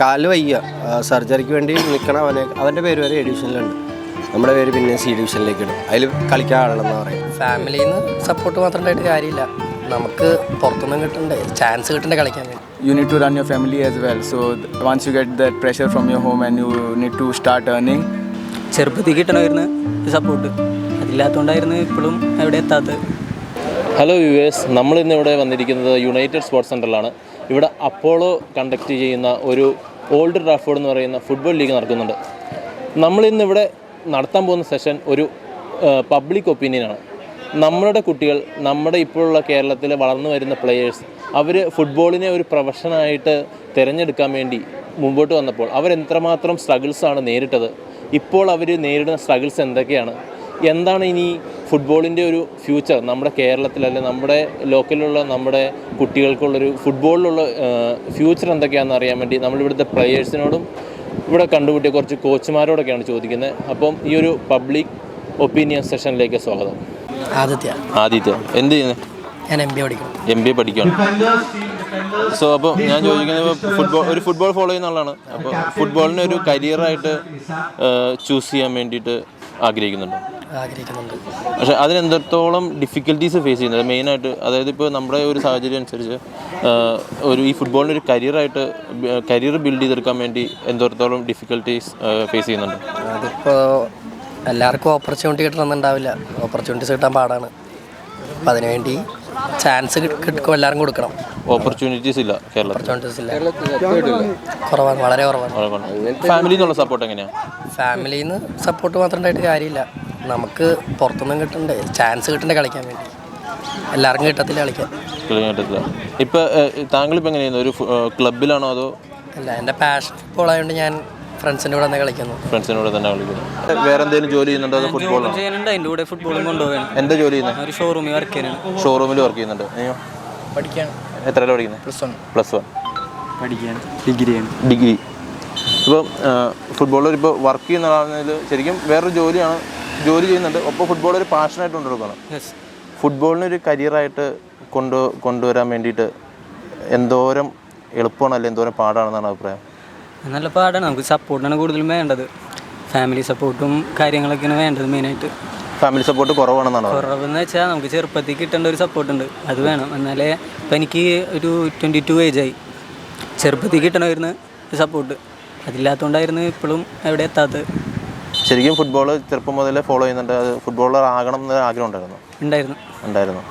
കാൽ വയ്യ. സർജറിക്ക് വേണ്ടി നിൽക്കണ. അവനെ അവന്റെ പേര് വരെ എ ഡിവിഷനിലുണ്ട്. നമ്മുടെ പേര് പിന്നെ സി ഡിവിഷനിലേക്ക് ഇടും അതിൽ കളിക്കാൻ ആളെന്ന് പറയും. ഫാമിലിയിൽ നിന്ന് സപ്പോർട്ട് മാത്രം ഉണ്ടായിട്ട് കാര്യമില്ല. നമുക്ക് പുറത്തുനിന്നും കിട്ടണ്ടേ ചാൻസ് കിട്ടണ്ടേ കളിക്കാൻ വേണ്ടി. You need to run your family as well. So th- once you get that pressure from your home and you need to start earning, ചെറുപ്പത്തിൽ കിട്ടണമായിരുന്നു സപ്പോർട്ട് അതില്ലാത്തതുകൊണ്ടായിരുന്നു ഇപ്പോഴും എവിടെ എത്താത്തത്. ഹലോ വ്യൂവേഴ്സ് നമ്മൾ ഇന്ന് ഇവിടെ വന്നിരിക്കുന്നത് യുണൈറ്റഡ് സ്പോർട്സ് സെന്ററിലാണ് ഇവിടെ അപ്പോളോ കണ്ടക്ട് ചെയ്യുന്ന ഒരു ഓൾഡ് ട്രാഫോർഡ് എന്ന് പറയുന്ന ഫുട്ബോൾ ലീഗ് നടക്കുന്നുണ്ട്. നമ്മളിന്ന് ഇവിടെ നടത്താൻ പോകുന്ന സെഷൻ ഒരു പബ്ലിക് ഒപ്പീനിയനാണ് നമ്മളുടെ കുട്ടികൾ നമ്മുടെ ഇപ്പോഴുള്ള കേരളത്തിൽ വളർന്നു വരുന്ന പ്ലെയേഴ്സ് അവർ ഫുട്ബോളിനെ ഒരു പ്രൊഫഷനായിട്ട് തിരഞ്ഞെടുക്കാൻ വേണ്ടി മുമ്പോട്ട് വന്നപ്പോൾ അവരെത്രമാത്രം സ്ട്രഗിൾസാണ് നേരിട്ടത്. ഇപ്പോൾ അവർ നേരിടുന്ന സ്ട്രഗിൾസ് എന്തൊക്കെയാണ്? എന്താണ് ഇനി ഫുട്ബോളിന്റെ ഒരു ഫ്യൂച്ചർ നമ്മുടെ കേരളത്തിൽ അല്ലെ നമ്മുടെ ലോക്കലിലുള്ള നമ്മുടെ കുട്ടികൾക്കുള്ളൊരു ഫുട്ബോളിലുള്ള ഫ്യൂച്ചർ എന്തൊക്കെയാണെന്ന് അറിയാൻ വേണ്ടി നമ്മളിവിടുത്തെ പ്ലെയേഴ്സിനോടും ഇവിടെ കണ്ടുപിട്ടിയ കുറച്ച് കോച്ചുമാരോടൊക്കെയാണ് ചോദിക്കുന്നത്. അപ്പം ഈ ഒരു പബ്ലിക് ഒപ്പീനിയൻ സെഷനിലേക്ക് സ്വാഗതം. ആദിത്യ. ആദിത്യ എന്ത് ചെയ്യുന്നത് ഞാൻ എം ബി പഠിക്കണം എം ബി എ പഠിക്കുകയാണ് സോ അപ്പോൾ ഞാൻ ചോദിക്കുന്നത് ഫുട്ബോൾ ഒരു ഫുട്ബോൾ ഫോളോ ചെയ്യുന്ന ആളാണ്. അപ്പോൾ ഫുട്ബോളിനെ ഒരു കരിയറായിട്ട് ചൂസ് ചെയ്യാൻ വേണ്ടിയിട്ട് ആഗ്രഹിക്കുന്നുണ്ട്? ആഗ്രഹിക്കുന്നുണ്ട്. പക്ഷെ അതിനെന്തോളം ഡിഫിക്കൽട്ടീസ് ഫേസ് ചെയ്യുന്നത്? മെയിനായിട്ട് അതായത് ഇപ്പോൾ നമ്മുടെ ഒരു സാഹചര്യം അനുസരിച്ച് ഒരു ഈ ഫുട്ബോളിന്റെ ഒരു കരിയറായിട്ട് കരിയർ ബിൽഡ് ചെയ്തെടുക്കാൻ വേണ്ടി എന്തോരത്തോളം ഡിഫിക്കൽട്ടീസ് ഫേസ് ചെയ്യുന്നുണ്ട്? അതിപ്പോൾ എല്ലാവർക്കും ഓപ്പർച്യൂണിറ്റി കിട്ടണമെന്നുണ്ടാവില്ല. ഓപ്പർച്യൂണിറ്റീസ് കിട്ടാൻ പാടാണ്. അപ്പം അതിനുവേണ്ടി ചാൻസ് കിട്ടും എല്ലാവരും കൊടുക്കണം. ഓപ്പർച്യൂണിറ്റീസ് ഇല്ല കേരളത്തിൽ. കുറവാണ് വളരെ കുറവാണ്. ഫാമിലിയിൽ നിന്നുള്ള സപ്പോർട്ട് എങ്ങനെയാണ് ഫാമിലിയിൽ നിന്ന് സപ്പോർട്ട് മാത്രം ഉണ്ടായിട്ട് കാര്യമില്ല. നമുക്ക് പുറത്തുനിന്നും കിട്ടണ്ടേ? ചാൻസ് കിട്ടണ്ടേ കളിക്കാൻ വേണ്ടി? എല്ലാവർക്കും കിട്ടത്തില്ല കളിക്കാൻ? കിട്ടത്തില്ല. ഇപ്പൊ താങ്കൾ എങ്ങനെയാണ് ഒരു ക്ലബിലാണോ അതോ? അല്ല എന്റെ പാഷൻ ഫുട്ബോൾ ആയതുകൊണ്ട് ഞാൻ ഫ്രണ്ട്സിന്റെ കൂടെ തന്നെ കളിക്കുന്നു. ഫ്രണ്ട്സിനോട് തന്നെ കളിക്കുന്നു. വേറെ എന്തെങ്കിലും ജോലി ചെയ്യുന്നുണ്ടോ? അതോ അതിന്റെ കൂടെ ഫുട്ബോളും കൊണ്ടുപോകാൻ എന്താ ജോലി ചെയ്യുന്നത് ഒരു ഷോറൂമിൽ വർക്ക് ചെയ്യാനാണ് ഷോറൂമിൽ വർക്ക് ചെയ്യുന്നുണ്ട്. അയ്യോ. പഠിക്കാൻ പഠിക്കുന്നത്? പ്ലസ്. പ്ലസ് വൺ പഠിക്കാൻ ഡിഗ്രിയാണ് ഡിഗ്രി ഇപ്പം ഫുട്ബോളർ ഇപ്പോൾ വർക്ക് ചെയ്യുന്ന ആളാണെങ്കിൽ ശരിക്കും വേറൊരു ജോലിയാണ് ജോലി ചെയ്യുന്നുണ്ട്. ഒപ്പം ഫുട്ബോൾ ഒരു പാഷനായിട്ട് കൊണ്ടുവരണം ഫുട്ബോളിന് ഒരു കരിയറായിട്ട് കൊണ്ടു കൊണ്ടുവരാൻ വേണ്ടിയിട്ട് എന്തോരം എളുപ്പമാണ് അല്ലെങ്കിൽ എന്തോരം പാടാണെന്നാണ് അഭിപ്രായം? നല്ല പാടാണ്. നമുക്ക് സപ്പോർട്ടാണ് കൂടുതലും വേണ്ടത്. ഫാമിലി സപ്പോർട്ടും കാര്യങ്ങളൊക്കെയാണ് വേണ്ടത് മെയിനായിട്ട് ഫാമിലി സപ്പോർട്ട് കുറവാണെന്നാണ്? കുറവെന്ന് വെച്ചാൽ നമുക്ക് ചെറുപ്പത്തിൽ കിട്ടേണ്ട ഒരു സപ്പോർട്ട് ഉണ്ട്. അത് വേണം. എന്നാലേ ഇപ്പം എനിക്ക് ഒരു ട്വന്റി ടു ഏജ് ആയി. ചെറുപ്പത്തിൽ കിട്ടണമായിരുന്നു സപ്പോർട്ട് അതില്ലാത്തതുകൊണ്ടായിരുന്നു ഇപ്പോഴും എവിടെ എത്താത്തത്. ശരിക്കും ഫുട്ബോൾ ചെറുപ്പം മുതലേ ഫോളോ ചെയ്യുന്നുണ്ട്. അത് ഫുട്ബോളർ ആകണം എന്ന് ആഗ്രഹം ഉണ്ടായിരുന്നു. ഉണ്ടായിരുന്നു. ഉണ്ടായിരുന്നു.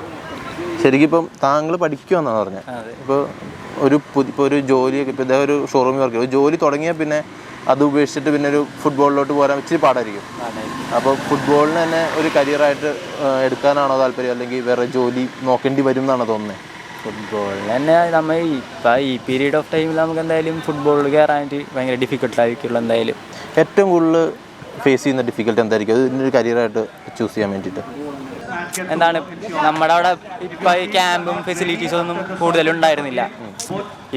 ശരിക്കും ഇപ്പം താങ്കൾ പഠിക്കുമെന്നാണ് പറഞ്ഞത് ഇപ്പോൾ ഒരു പുതി ഇപ്പോൾ ഒരു ജോലിയൊക്കെ ഇപ്പോൾ ഇതേ ഒരു ഷോറൂമിൽ വർക്ക് ഒരു ജോലി തുടങ്ങിയാൽ പിന്നെ അത് ഉപേക്ഷിച്ചിട്ട് പിന്നെ ഒരു ഫുട്ബോളിലോട്ട് പോരാൻ ഇച്ചിരി പാടായിരിക്കും. അപ്പോൾ ഫുട്ബോളിന് തന്നെ ഒരു കരിയറായിട്ട് എടുക്കാനാണോ താല്പര്യം? അല്ലെങ്കിൽ വേറെ ജോലി നോക്കേണ്ടി വരും എന്നാണ് തോന്നുന്നത് ഫുട്ബോളിൽ തന്നെ നമ്മൾ ഇപ്പം ഈ പീരീഡ് ഓഫ് ടൈമിൽ നമുക്ക് എന്തായാലും ഫുട്ബോളിൽ കയറാനായിട്ട് ഭയങ്കര ഡിഫിക്കൽട്ടായിരിക്കുള്ളൂ എന്തായാലും. ഏറ്റവും കൂടുതൽ ഫേസ് ചെയ്യുന്ന ഡിഫിക്കൽട്ട് എന്തായിരിക്കും? അത് ഒരു കരിയറായിട്ട് ചൂസ് ചെയ്യാൻ വേണ്ടിയിട്ട്. എന്താണ്? നമ്മുടെ അവിടെ ഇപ്പം ഈ ക്യാമ്പും ഫെസിലിറ്റീസും ഒന്നും കൂടുതലും ഉണ്ടായിരുന്നില്ല.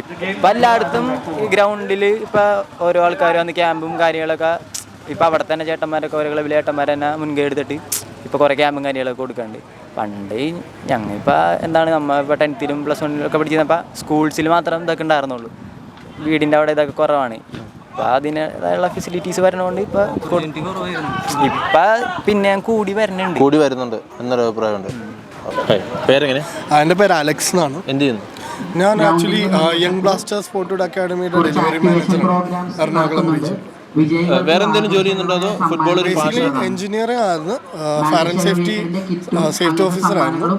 ഇപ്പം എല്ലായിടത്തും ഗ്രൗണ്ടിൽ ഇപ്പം ഓരോ ആൾക്കാർ വന്ന് ക്യാമ്പും കാര്യങ്ങളൊക്കെ ഇപ്പം അവിടെ തന്നെ ചേട്ടന്മാരൊക്കെ ഓരോ ക്ലബിലെ ചേട്ടന്മാരെ തന്നെ മുൻകൈ എടുത്തിട്ട് ഇപ്പോൾ കുറേ ക്യാമ്പും കാര്യങ്ങളൊക്കെ കൊടുക്കുന്നുണ്ട് പണ്ട് ഞങ്ങൾ ഇപ്പോൾ എന്താണ് നമ്മൾ ഇപ്പോൾ ടെൻത്തിലും പ്ലസ് വണ്ണിലൊക്കെ പഠിച്ചിരുന്നപ്പോൾ സ്കൂൾസിൽ മാത്രം ഇതൊക്കെ ഉണ്ടായിരുന്നുള്ളൂ. വീടിന്റെ അവിടെ ഇതൊക്കെ കുറവാണ്. ഇപ്പം അതിന്റെതായുള്ള ഫെസിലിറ്റീസ് വരണോണ്ട് ഇപ്പോൾ ഇപ്പം പിന്നെ കൂടി വരുന്നുണ്ട്. കൂടി വരുന്നുണ്ട് എന്നൊരു അഭിപ്രായമുണ്ട്. പേരെങ്ങനെ? എന്റെ പേര് അലക്സ് എന്നാണ്. എന്ത് ചെയ്യുന്നു? ഞാൻ ആക്ച്വലി യങ് ബ്ലാസ്റ്റേഴ്സ് ഫോർട്ടൂഡ് അക്കാഡമിയുടെ ഡെലിവറി മാനേജർ എറണാകുളം റീജിയൻ വേറെ എന്തെങ്കിലും ജോലി ചെയ്യുന്നുണ്ടോ അതോ ഫുട്ബോൾ ഒരു എഞ്ചിനീയറിംഗ് ആയിരുന്നു fire and safety safety officer ആയിരുന്നു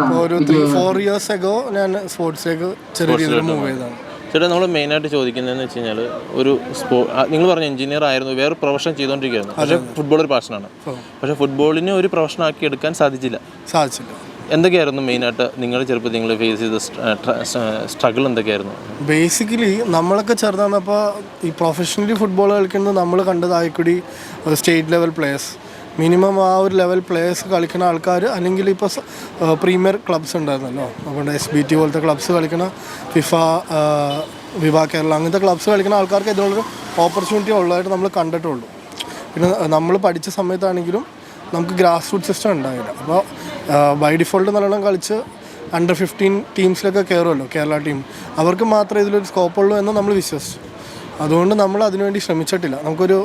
അപ്പോൾ ഒരു ത്രീ ഫോർ ഇയേഴ്സ് എഗോ ഞാൻ സ്പോർട്സിലേക്ക് ചെറിയ രീതിയിൽ മൂവ് ചെയ്തതാണ്. ചേട്ടാ നമ്മൾ മെയിനായിട്ട് ചോദിക്കുന്നതെന്ന് വെച്ച് കഴിഞ്ഞാൽ ഒരു സ്പോ നിങ്ങൾ പറഞ്ഞ എഞ്ചിനീയർ ആയിരുന്നു വേറെ പ്രൊഫഷൻ ചെയ്തുകൊണ്ടിരിക്കുകയായിരുന്നു പക്ഷേ ഫുട്ബോൾ ഒരു പാഷനാണ് പക്ഷേ ഫുട്ബോളിനെ ഒരു പ്രൊഫഷനാക്കി എടുക്കാൻ സാധിച്ചില്ല. സാധിച്ചില്ല. എന്തൊക്കെയായിരുന്നു മെയിനായിട്ട് നിങ്ങളുടെ ചെറുപ്പത്തിൽ നിങ്ങൾ ഫേസ് ചെയ്ത സ്ട്രഗിൾ എന്തൊക്കെയായിരുന്നു? ബേസിക്കലി നമ്മളൊക്കെ ചെറുതാണപ്പോൾ ഈ പ്രൊഫഷണലി ഫുട്ബോൾ കളിക്കുന്നത് നമ്മൾ കണ്ടതായിക്കൂടി സ്റ്റേറ്റ് ലെവൽ പ്ലേയേഴ്സ് മിനിമം ആ ഒരു ലെവൽ പ്ലേയേഴ്സ് കളിക്കുന്ന ആൾക്കാർ അല്ലെങ്കിൽ ഇപ്പോൾ പ്രീമിയർ ക്ലബ്സ് ഉണ്ടായിരുന്നല്ലോ. അതുകൊണ്ട് എസ് ബി ടി പോലത്തെ ക്ലബ്സ് കളിക്കുന്ന ഫിഫ വിവ കേരള അങ്ങനത്തെ ക്ലബ്സ് കളിക്കുന്ന ആൾക്കാർക്ക് ഇതിനുള്ളൊരു ഓപ്പർച്യൂണിറ്റി ഉള്ളതായിട്ട് നമ്മൾ കണ്ടിട്ടുള്ളൂ പിന്നെ നമ്മൾ പഠിച്ച സമയത്താണെങ്കിലും നമുക്ക് ഗ്രാസ് റൂട്ട് സിസ്റ്റം ഉണ്ടായില്ല. അപ്പോൾ ബൈ ഡിഫോൾട്ട് നല്ലോണം കളിച്ച് അണ്ടർ ഫിഫ്റ്റീൻ ടീംസിലൊക്കെ കയറുമല്ലോ കേരള ടീം അവർക്ക് മാത്രമേ ഇതിലൊരു സ്കോപ്പുള്ളൂ എന്ന് നമ്മൾ വിശ്വസിച്ചു. അതുകൊണ്ട് നമ്മൾ അതിനുവേണ്ടി ശ്രമിച്ചിട്ടില്ല. നമുക്കൊരു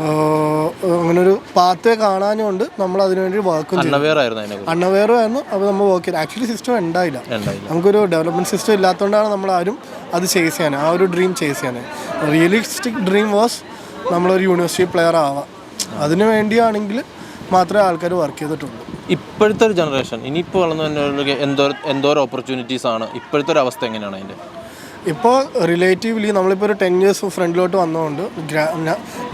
അങ്ങനെ ഒരു പാത്തേ കാണാനുകൊണ്ട് നമ്മൾ അതിനുവേണ്ടി വർക്ക് അണ്ണവെയർ ആയിരുന്നു അപ്പോൾ നമ്മൾ വർക്ക് ചെയ്തു. ആക്ച്വലി സിസ്റ്റം ഉണ്ടായില്ല. നമുക്കൊരു ഡെവലപ്മെന്റ് സിസ്റ്റം ഇല്ലാത്തതുകൊണ്ടാണ് നമ്മൾ ആരും അത് ചേസ് ചെയ്യാൻ ആ ഒരു ഡ്രീം ചേസ് ചെയ്യാൻ. റിയലിസ്റ്റിക് ഡ്രീം വാസ് നമ്മളൊരു യൂണിവേഴ്സിറ്റി പ്ലെയർ ആവാം. അതിനു വേണ്ടിയാണെങ്കിൽ മാത്രമേ ആൾക്കാർ വർക്ക് ചെയ്തിട്ടുള്ളൂ. ഇപ്പോഴത്തെ ഒരു ജനറേഷൻ ഇനിയിപ്പോൾ വളർന്നു എന്തോ എന്തോരം ഓപ്പർച്യൂണിറ്റീസ് ആണ്. ഇപ്പോഴത്തെ ഒരു അവസ്ഥ എങ്ങനെയാണ് അതിന്റെ? ഇപ്പോൾ റിലേറ്റീവ്ലി നമ്മളിപ്പോൾ ഒരു ടെൻ ഇയേഴ്സ് ഫ്രണ്ടിലോട്ട് വന്നതുകൊണ്ട്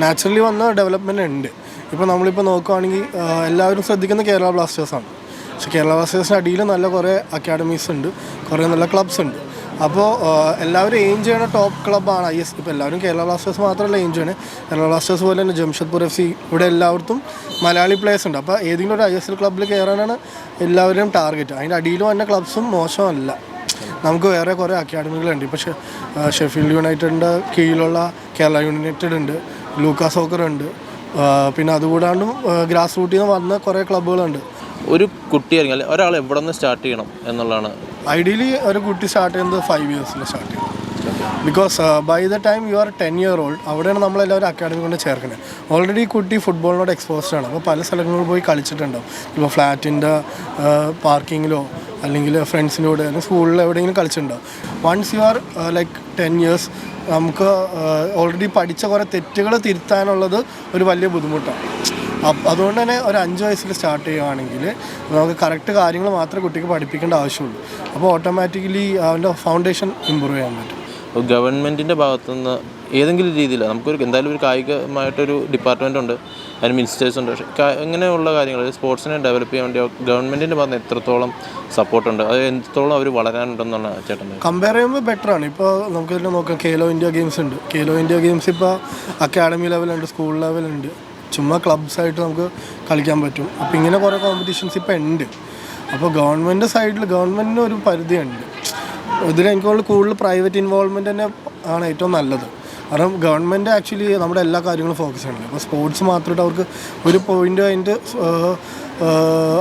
നാച്ചുറലി വന്ന ഡെവലപ്മെന്റ് ഉണ്ട്. ഇപ്പോൾ നമ്മളിപ്പോൾ നോക്കുകയാണെങ്കിൽ എല്ലാവരും ശ്രദ്ധിക്കുന്ന കേരള ബ്ലാസ്റ്റേഴ്സാണ് പക്ഷേ കേരള ബ്ലാസ്റ്റേഴ്സിന്റെ അടിയിൽ നല്ല കുറേ അക്കാഡമീസ് ഉണ്ട് കുറേ നല്ല ക്ലബ്സ് ഉണ്ട്. അപ്പോൾ എല്ലാവരും എയിം ചെയ്യണ ടോപ്പ് ക്ലബ്ബാണ് ഐ എസ് ഇപ്പോൾ എല്ലാവരും കേരള ബ്ലാസ്റ്റേഴ്സ് മാത്രമല്ല എയിം ചെയ്യണേ കേരള ബ്ലാസ്റ്റേഴ്സ് പോലെ തന്നെ ജംഷഡ്പൂർ എഫ് സി ഇവിടെ എല്ലായിടത്തും മലയാളി പ്ലേയേഴ്സ് ഉണ്ട്. അപ്പോൾ ഏതെങ്കിലും ഒരു ഐ എസ് എൽ ക്ലബ്ബിൽ കയറാനാണ് എല്ലാവരും ടാർഗറ്റ് അതിന്റെ അടിയിലും തന്നെ ക്ലബ്സും മോശമല്ല. നമുക്ക് വേറെ കുറേ അക്കാഡമികളുണ്ട്. ഇപ്പോൾ ഷെഫീൽഡ് യുണൈറ്റഡിന്റെ കീഴിലുള്ള കേരള യുണൈറ്റഡ് ഉണ്ട് ലൂക്കാ സോക്കർ ഉണ്ട് പിന്നെ അതുകൂടാണ്ടും ഗ്രാസ് റൂട്ടിൽ നിന്ന് വന്ന കുറേ ക്ലബ്ബുകളുണ്ട്. ഒരു കുട്ടി അല്ലെങ്കിൽ ഒരാൾ എവിടെ നിന്ന് സ്റ്റാർട്ട് ചെയ്യണം എന്നുള്ളതാണ്? ഐഡിയലി ഒരു കുട്ടി സ്റ്റാർട്ട് ചെയ്യുന്നത് ഫൈവ് ഇയേഴ്സിൽ സ്റ്റാർട്ട് ചെയ്യും because by the time you are ten year old അവിടെയാണ് നമ്മളെല്ലാവരും അക്കാഡമി കൊണ്ട് ചേർക്കുന്നത്. ഓൾറെഡി കുട്ടി ഫുട്ബോളിനോട് എക്സ്പോസ്ഡ് ആണ്. അപ്പോൾ പല സ്ഥലങ്ങളിൽ പോയി കളിച്ചിട്ടുണ്ടാവും. ഇപ്പോൾ ഫ്ലാറ്റിന്റെ പാർക്കിങ്ങിലോ അല്ലെങ്കിൽ ഫ്രണ്ട്സിന്റെ കൂടെ അല്ലെങ്കിൽ സ്കൂളിൽ എവിടെയെങ്കിലും കളിച്ചിട്ടുണ്ടാവും. Once you are like ten years നമുക്ക് ഓൾറെഡി പഠിച്ച കുറേ തെറ്റുകൾ തിരുത്താനുള്ളത് ഒരു വലിയ ബുദ്ധിമുട്ടാണ്. അതുകൊണ്ട് തന്നെ ഒരു അഞ്ച് വയസ്സിൽ സ്റ്റാർട്ട് ചെയ്യുകയാണെങ്കിൽ നമുക്ക് കറക്റ്റ് കാര്യങ്ങൾ മാത്രമേ കുട്ടിക്ക് പഠിപ്പിക്കേണ്ട ആവശ്യമുള്ളൂ. അപ്പോൾ ഓട്ടോമാറ്റിക്കലി അവന്റെ ഫൗണ്ടേഷൻ ഇമ്പ്രൂവ് ചെയ്യാൻ പറ്റും. ഗവൺമെന്റിന്റെ ഭാഗത്തുനിന്ന് ഏതെങ്കിലും രീതിയിൽ നമുക്കൊരു എന്തായാലും ഒരു കായികമായിട്ടൊരു ഡിപ്പാർട്ട്മെന്റ് ഉണ്ട് അതിന് മിനിസ്റ്റേഴ്സ് ഉണ്ട്. പക്ഷേ ഇങ്ങനെയുള്ള കാര്യങ്ങൾ സ്പോർട്സിനെ ഡെവലപ്പ് ചെയ്യാൻ വേണ്ടി ഗവൺമെന്റിന്റെ ഭാഗത്ത് എത്രത്തോളം സപ്പോർട്ടുണ്ട് അത് എത്രത്തോളം അവർ വളരാനുണ്ടെന്നാണ് ചേട്ടൻ കമ്പയർ ചെയ്യുമ്പോൾ ബെറ്റർ ആണ്. ഇപ്പോൾ നമുക്ക് തന്നെ നോക്കാം കേലോ ഇന്ത്യ ഗെയിംസ് ഉണ്ട്. കേലോ ഇന്ത്യ ഗെയിംസ് ഇപ്പോൾ അക്കാഡമി ലെവലുണ്ട് സ്കൂൾ ലെവലുണ്ട് ചുമ്മാ ക്ലബ്സായിട്ട് നമുക്ക് കളിക്കാൻ പറ്റും. അപ്പോൾ ഇങ്ങനെ കുറേ കോമ്പറ്റീഷൻസ് ഇപ്പോൾ ഉണ്ട്. അപ്പോൾ ഗവൺമെന്റ് സൈഡിൽ ഗവൺമെന്റിന് ഒരു പരിധിയുണ്ട്. ഇതിൽ എനിക്ക് കൂടുതൽ പ്രൈവറ്റ് ഇൻവോൾവ്മെന്റ് തന്നെ ആണ് ഏറ്റവും നല്ലത്. കാരണം ഗവൺമെന്റ് ആക്ച്വലി നമ്മുടെ എല്ലാ കാര്യങ്ങളും ഫോക്കസ് ചെയ്യണം അപ്പോൾ സ്പോർട്സ് മാത്രമായിട്ട് അവർക്ക് ഒരു പോയിന്റ് അതിന്റെ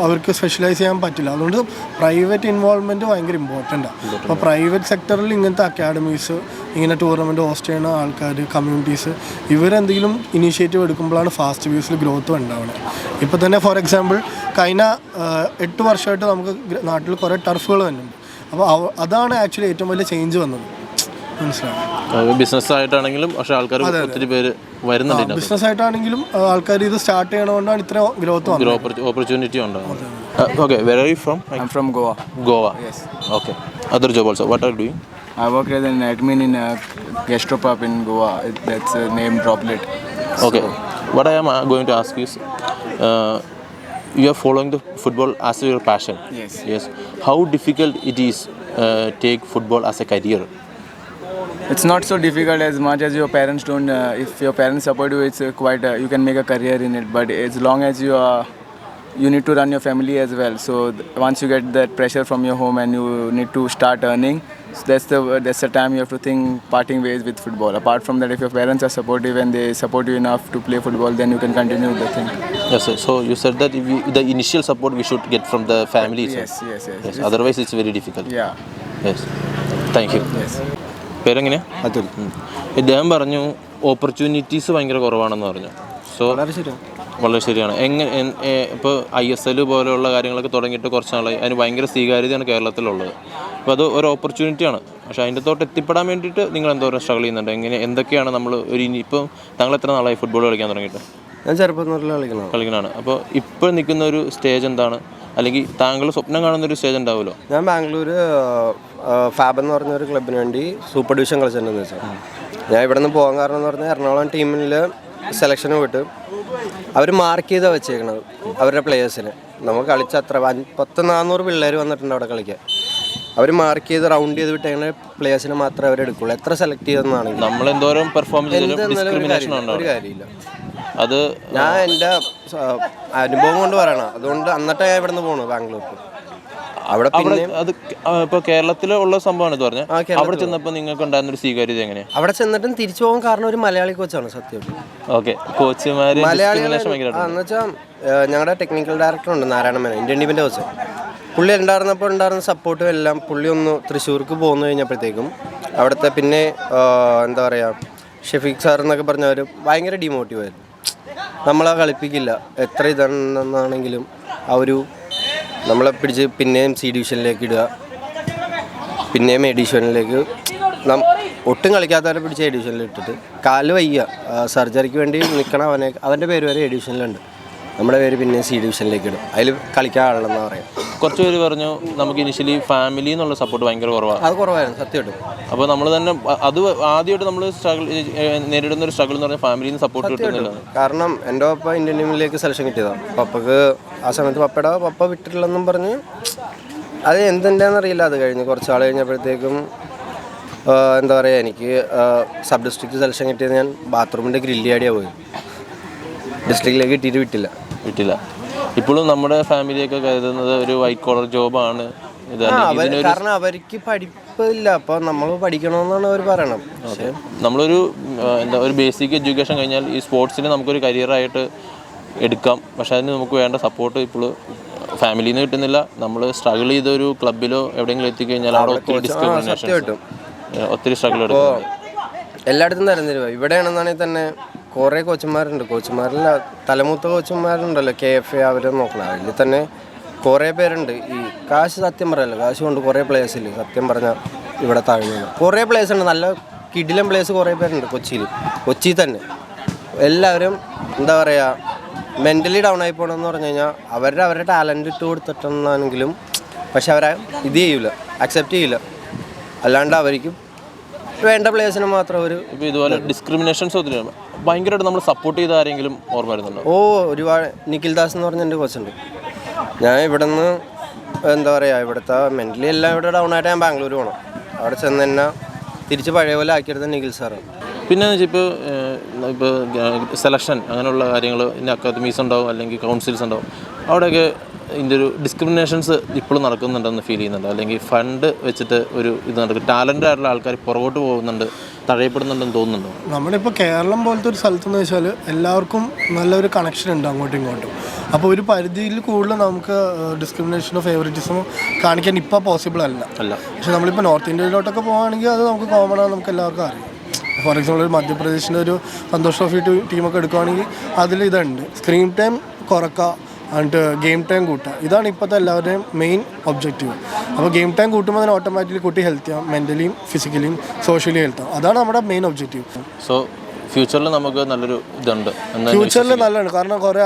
അവർക്ക് സ്പെഷ്യലൈസ് ചെയ്യാൻ പറ്റില്ല. അതുകൊണ്ട് പ്രൈവറ്റ് ഇൻവോൾവ്മെന്റ് ഭയങ്കര ഇമ്പോർട്ടന്റ് ആണ് അപ്പോൾ പ്രൈവറ്റ് സെക്ടറിൽ ഇങ്ങനത്തെ അക്കാഡമീസ് ഇങ്ങനെ ടൂർണമെന്റ് ഹോസ്റ്റ് ചെയ്യുന്ന ആൾക്കാർ കമ്മ്യൂണിറ്റീസ് ഇവരെന്തെങ്കിലും ഇനീഷ്യേറ്റീവ് എടുക്കുമ്പോഴാണ് ഫാസ്റ്റ് വ്യൂസിൽ ഗ്രോത്ത് ഉണ്ടാവുന്നത് ഇപ്പോൾ തന്നെ ഫോർ എക്സാമ്പിൾ കഴിഞ്ഞ എട്ട് വർഷമായിട്ട് നമുക്ക് നാട്ടിൽ കുറേ ടർഫുകൾ വരുന്നുണ്ട് അപ്പോൾ അവ- അതാണ് ആക്ച്വലി ഏറ്റവും വലിയ ചേഞ്ച് വന്നത്. മനസ്സിലാവും ബിസിനസ് ആയിട്ടാണെങ്കിലും പക്ഷേ ആൾക്കാർ ഒത്തിരി പേര് വരുന്നുണ്ട് ബിസിനസ് ആയിട്ടാണെങ്കിലും ആൾക്കാർ ഇത് സ്റ്റാർട്ട് ചെയ്യണോണ്ടാണ് ഇത്ര ഗ്രോത്ത് വന്നത്. ഓപ്പർച്യൂണിറ്റി ഉണ്ട്. Okay where are you from I am from Goa Goa okay other job also what are doing I work as an admin in a gastropub in Goa. Goa That's a name droplet. Okay. What I am uh, going to ask is, uh, you are following the football as your passion. Yes. Yes. How difficult it is uh, take football as a career? It's not so difficult as much as your parents don't. Uh, if your parents support you, it's uh, quite. Uh, you can make a career in it. But as long as you are, you need to run your family as well. So th- once you get that pressure from your home and you need to start earning, so that's the that's the time you have to think parting ways with football. Apart from that, if your parents are supportive and they support you enough to play football, then you can continue the thing. Yes. Sir. So you said that if we, the initial support we should get from the family. Yes, Yes, yes, yes. Yes. Otherwise, it's very difficult. Yeah. Yes. Thank you. Yes. പേരെങ്ങനെ അതുൽ. ഇദ്ദേഹം പറഞ്ഞു opportunities ഭയങ്കര കുറവാണെന്ന് പറഞ്ഞു so വളരെ ശരിയാണ് വളരെ ശരിയാണ്. എങ്ങനെ ഇപ്പോൾ ഐ എസ് എൽ പോലെയുള്ള കാര്യങ്ങളൊക്കെ തുടങ്ങിയിട്ട് കുറച്ച് നാളായി അതിന് ഭയങ്കര സ്വീകാര്യതയാണ് കേരളത്തിലുള്ളത്. അപ്പോൾ അത് ഒരു ഓപ്പർച്യൂണിറ്റിയാണ് പക്ഷേ അതിന്റെ തോട്ട് എത്തിപ്പെടാൻ വേണ്ടിയിട്ട് നിങ്ങൾ എന്തോരം സ്ട്രഗിൾ ചെയ്യുന്നുണ്ട്. എങ്ങനെ എന്തൊക്കെയാണ് നമ്മൾ ഒരു ഇനി ഇപ്പം താങ്കൾ എത്ര നാളായി ഫുട്ബോൾ കളിക്കാൻ തുടങ്ങിയിട്ട്? ഞാൻ ചെറുപ്പം നല്ല കളിക്കണം. കളിക്കുന്നതാണ് അപ്പോൾ ഇപ്പോൾ നിൽക്കുന്ന ഒരു സ്റ്റേജ് എന്താണ്? അല്ലെങ്കിൽ താങ്കൾ സ്വപ്നം കാണുന്ന ഒരു സ്റ്റേജ് ഉണ്ടാവുമല്ലോ? ഞാൻ ബാംഗ്ലൂർ ഫാബ് എന്ന് പറഞ്ഞ ഒരു ക്ലബിന് വേണ്ടി സൂപ്പർ ഡിവിഷൻ കളിച്ചിട്ടുണ്ടെന്ന് വെച്ചാൽ ഞാൻ ഇവിടെ നിന്ന് പോകാൻ കാരണം എന്ന് പറഞ്ഞാൽ എറണാകുളം ടീമിൽ സെലക്ഷന് വിട്ട് അവർ മാർക്ക് ചെയ്താണ് വെച്ചേക്കണത് അവരുടെ പ്ലേയേഴ്സിന് നമ്മൾ കളിച്ച അത്ര പത്ത് നാനൂറ് പിള്ളേർ വന്നിട്ടുണ്ട് അവിടെ കളിക്കാൻ. അവർ മാർക്ക് ചെയ്ത് റൗണ്ട് ചെയ്ത് വിട്ടേക്കുന്ന പ്ലേയേഴ്സിനെ മാത്രമേ അവർ എടുക്കുള്ളൂ. എത്ര സെലക്ട് ചെയ്തെന്നാണെങ്കിൽ നമ്മൾ എന്തോരം പെർഫോം ഒരു കാര്യമില്ല അത് ഞാൻ എന്റെ അനുഭവം കൊണ്ട് പറയണം. അതുകൊണ്ട് എന്നിട്ട് ഞാൻ ഇവിടെ നിന്ന് പോകണു ബാംഗ്ലൂർക്ക്. അവിടെ അത് ഇപ്പോൾ കേരളത്തിലുള്ള സംഭവമാണ് ഇത് പറഞ്ഞത്. ആ, കേരളത്തിലുള്ള. അവിടെ ചെന്നപ്പോ നിങ്ങൾക്ക് ഉണ്ടായിരുന്ന ഒരു സ്വീകാര്യത എങ്ങനെയാണ് അവിടെ ചെന്നിട്ടും തിരിച്ചു പോകാൻ കാരണം ഒരു മലയാളി കോച്ചാണ് സത്യം. ഓക്കെ കോച്ചുമാര് മലയാളികളെ ഡിസ്ക്രിമിനേഷൻ ഭയങ്കരമായിട്ട് എന്ന് വെച്ചാൽ ഞങ്ങളുടെ ടെക്നിക്കൽ ഡയറക്ടർ ഉണ്ട് നാരായണ മേനോൻ ഇന്ത്യൻ ടീമിന്റെ കോച്ച് പുള്ളി ഉണ്ടായിരുന്നപ്പോൾ ഉണ്ടായിരുന്ന സപ്പോർട്ടും എല്ലാം പുള്ളി ഒന്ന് തൃശ്ശൂർക്ക് പോന്നു കഴിഞ്ഞപ്പോഴത്തേക്കും. അവിടുത്തെ പിന്നെ എന്താ പറയാ ഷെഫീഖ് സാർ എന്നൊക്കെ പറഞ്ഞവർ ഭയങ്കര ഡിമോട്ടീവായിരുന്നു നമ്മളെ കളിപ്പിക്കില്ല എത്ര ഇതാണെന്നാണെങ്കിലും ആ ഒരു നമ്മളെ പിടിച്ച് പിന്നെയും സി ഡിവിഷനിലേക്ക് ഇടുക. പിന്നെയും എ ഡിവിഷനിലേക്ക്. നം ഒട്ടും കളിക്കാത്തവരെ പിടിച്ച് എ ഡിവിഷനിൽ ഇട്ടിട്ട് കാൽ വയ്യ. സർജറിക്ക് വേണ്ടി നിൽക്കണം അവനെ അവന്റെ പേര് വരെ എ ഡിവിഷനിലുണ്ട്. നമ്മുടെ പേര് പിന്നെ സി ഡിവിഷനിലേക്ക് ഇടും. അതിൽ കളിക്കാൻ ആളുണ്ടെന്ന് പറയാം. കുറച്ച് പേര് പറഞ്ഞു നമുക്ക് ഇനിഷ്യലി ഫാമിലി എന്നുള്ള സപ്പോർട്ട് ഭയങ്കര കുറവാണ് അത് കുറവായിരുന്നു സത്യമായിട്ടും. അപ്പോൾ നമ്മൾ തന്നെ അത് ആദ്യമായിട്ട് നമ്മൾ സ്ട്രഗിൾ നേരിടുന്ന ഒരു സ്ട്രഗിൾ എന്ന് പറഞ്ഞാൽ ഫാമിലിയിൽ നിന്ന് സപ്പോർട്ട് കിട്ടുന്നില്ല കാരണം എന്റെ പപ്പ ഇന്ത്യൻ ടീമിലേക്ക് സെലക്ഷൻ കിട്ടിയതാണ് പപ്പക്ക് ആ സമയത്ത് പപ്പയുടെ പപ്പ വിട്ടിട്ടില്ലെന്നും പറഞ്ഞ് അത് എന്തിന്റെന്ന് അറിയില്ല. അത് കഴിഞ്ഞ് കുറച്ച് ആൾ കഴിഞ്ഞപ്പോഴത്തേക്കും എന്താ പറയുക എനിക്ക് സബ് ഡിസ്ട്രിക്ട് സെലക്ഷൻ കിട്ടിയത് ഞാൻ ബാത്റൂമിന്റെ ഗ്രില്ലിയാടിയാണ് പോയത്. ഡിസ്ട്രിക്റ്റിലേക്ക് ഇട്ടിട്ട് വിട്ടില്ല. കിട്ടില്ല ഇപ്പോഴും നമ്മുടെ ഫാമിലിയൊക്കെ കരുതുന്നത് ഒരു വൈറ്റ് കോളർ ജോബാണ് കാരണം അവർക്ക് പഠിപ്പില്ല അപ്പോൾ നമ്മൾ പഠിക്കണമെന്നാണ് അവർ പറയണത്. നമ്മളൊരു എന്താ ഒരു ബേസിക് എഡ്യൂക്കേഷൻ കഴിഞ്ഞാൽ ഈ സ്പോർട്സിന് നമുക്കൊരു കരിയറായിട്ട് എടുക്കാം. പക്ഷെ അതിന് നമുക്ക് വേണ്ട സപ്പോർട്ട് ഇപ്പോൾ ഫാമിലിയിൽ നിന്ന് കിട്ടുന്നില്ല. നമ്മൾ സ്ട്രഗിൾ ചെയ്ത ഒരു ക്ലബിലോ എവിടെയെങ്കിലും എത്തിക്കഴിഞ്ഞാൽ അവിടെ ഒത്തിരി ഡിസ്ക്രിമിനേഷൻ ഒത്തിരി സ്ട്രഗിൾ എടുക്കും എല്ലായിടത്തും തരുന്നില്ല ഇവിടെയാണെന്നാണെങ്കിൽ തന്നെ കുറേ കോച്ചന്മാരുണ്ട് കോച്ചന്മാരിൽ തലമൂത്ത കോച്ചന്മാരുണ്ടല്ലോ കെ എഫ് എ അവരെ നോക്കണം. അതിൽ തന്നെ കുറേ പേരുണ്ട്. ഈ കാശ് സത്യം പറയല്ലോ കാശ് കൊണ്ട് കുറേ പ്ലേയേഴ്സ് ഇല്ല? സത്യം പറഞ്ഞാൽ ഇവിടെ താഴ്ന്നു കുറേ പ്ലേയേഴ്സ് ഉണ്ട്. നല്ല കിടിലം പ്ലേയേഴ്സ് കുറേ പേരുണ്ട് കൊച്ചിയിൽ കൊച്ചിയിൽ തന്നെ. എല്ലാവരും എന്താ പറയുക മെന്റലി ഡൗൺ ആയി പോകണമെന്ന് പറഞ്ഞു കഴിഞ്ഞാൽ അവരുടെ അവരുടെ ടാലന്റ് ഇട്ട് കൊടുത്തിട്ടാണെങ്കിലും പക്ഷെ അവരെ ഇത് ചെയ്യൂല അക്സെപ്റ്റ് ചെയ്യില്ല അല്ലാണ്ട് അവർക്ക് വേണ്ട പ്ലേസിന് മാത്രം ഒരു ഇപ്പോൾ ഇതുപോലെ ഡിസ്ക്രിമിനേഷൻസ് ഒത്തിരി. ഭയങ്കരമായിട്ട് നമ്മൾ സപ്പോർട്ട് ചെയ്ത ആരെങ്കിലും ഓർമ്മ വരുന്നുണ്ടോ? ഓ ഒരുപാട് നിഖിൽ ദാസ് എന്ന് പറഞ്ഞ എന്റെ കോച്ചുണ്ട് ഞാൻ ഇവിടെ നിന്ന് എന്താ പറയുക ഇവിടുത്തെ മെന്റലി എല്ലാം ഇവിടെ ഡൗൺ ആയിട്ട് ഞാൻ ബാംഗ്ലൂർ പോകണം അവിടെ ചെന്ന് തന്നെ തിരിച്ച് പഴയ പോലെ ആക്കിയെടുത്ത നിഖിൽ സാറാണ് പിന്നെ ഇപ്പോൾ ഇപ്പോൾ സെലക്ഷൻ അങ്ങനെയുള്ള കാര്യങ്ങൾ ഇന്ന അക്കാദമീസ് ഉണ്ടാവും അല്ലെങ്കിൽ കൗൺസിൽസ് ഉണ്ടാവും. അവിടെയൊക്കെ ഇതിന്റെ ഒരു ഡിസ്ക്രിമിനേഷൻസ് ഇപ്പോഴും നടക്കുന്നുണ്ടെന്ന് ഫീൽ ചെയ്യുന്നുണ്ട്. അല്ലെങ്കിൽ ഫണ്ട് വെച്ചിട്ട് ഒരു ഇത് നടക്കും. ടാലന്റ് ആയിട്ടുള്ള ആൾക്കാർ പുറകോട്ട് പോകുന്നുണ്ട് തഴയപ്പെടുന്നുണ്ടെന്ന് തോന്നുന്നുണ്ടോ? നമ്മുടെ ഇപ്പോൾ കേരളം പോലത്തെ ഒരു സ്ഥലത്തെന്ന് വെച്ചാൽ എല്ലാവർക്കും നല്ലൊരു കണക്ഷൻ ഉണ്ട് അങ്ങോട്ടും ഇങ്ങോട്ടും. അപ്പോൾ ഒരു പരിധിയിൽ കൂടുതൽ നമുക്ക് ഡിസ്ക്രിമിനേഷനോ ഫേവറിറ്റിസമോ കാണിക്കാൻ ഇപ്പോൾ പോസിബിൾ അല്ല. അല്ല. പക്ഷെ നമ്മളിപ്പോൾ നോർത്ത് ഇന്ത്യയിലോട്ടൊക്കെ പോകുകയാണെങ്കിൽ അത് നമുക്ക് കോമൺ ആണ് നമുക്ക് എല്ലാവർക്കും അറിയാം. ഫോർ എക്സാമ്പിൾ ഒരു മധ്യപ്രദേശിന്റെ ഒരു സന്തോഷ് ട്രോഫി ടീമൊക്കെ എടുക്കുകയാണെങ്കിൽ അതിൽ ഇതുണ്ട്. സ്ക്രീൻ ടൈം കുറക്കുക എന്നിട്ട് ഗെയിം ടൈം കൂട്ടുക. ഇതാണ് ഇപ്പോഴത്തെ എല്ലാവരുടെയും മെയിൻ ഒബ്ജക്റ്റീവ് അപ്പോൾ ഗെയിം ടൈം കൂട്ടുമ്പോൾ തന്നെ ഓട്ടോമാറ്റിക്കലി കുട്ടി ഹെൽത്തി ആവും മെന്റലിയും ഫിസിക്കലിയും സോഷ്യലി ഹെൽത്ത് ആവും. അതാണ് നമ്മുടെ മെയിൻ ഒബ്ജക്റ്റീവ് സോ ഫ്യൂച്ചറിൽ നമുക്ക് നല്ലൊരു ഇതുണ്ട് ഫ്യൂച്ചറിൽ നല്ലതാണ്. കാരണം കുറേ